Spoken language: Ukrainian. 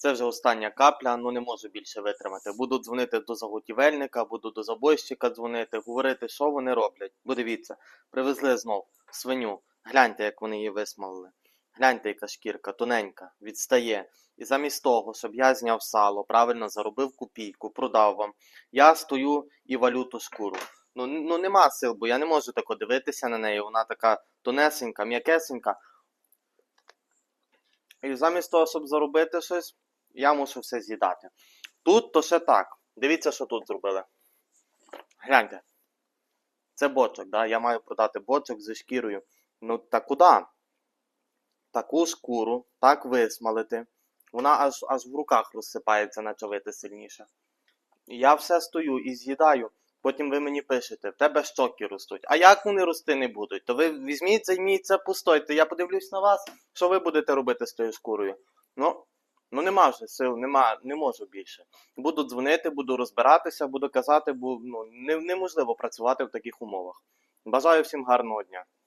Це вже остання капля, ну не можу більше витримати. Буду дзвонити до заготівельника, буду до забойщика дзвонити, говорити, що вони роблять. Бо дивіться, привезли знов свиню. Гляньте, як вони її висмалили. Гляньте, яка шкірка, тоненька, відстає. І замість того, щоб я зняв сало, правильно заробив копійку, продав вам, я стою і валюту шкуру. Ну, ну нема сил, бо я не можу тако дивитися на неї. Вона така тонесенька, м'якесенька. І замість того, щоб заробити щось, я мушу все з'їдати. Тут то ще так. Дивіться, що тут зробили. Гляньте. Це бочок, да? я маю продати бочок зі шкірою. Ну та куди? Таку шкуру так висмалити. Вона аж, аж в руках розсипається, наче вити сильніше. Я все стою і з'їдаю. Потім ви мені пишете, в тебе щоки ростуть. А як вони рости не будуть? То ви візьміть, займіться, постойте. Я подивлюсь на вас, що ви будете робити з тою шкурою. Ну, ну нема вже сил, нема, не можу більше. Буду дзвонити, буду розбиратися, буду казати, бо ну, не, неможливо працювати в таких умовах. Бажаю всім гарного дня.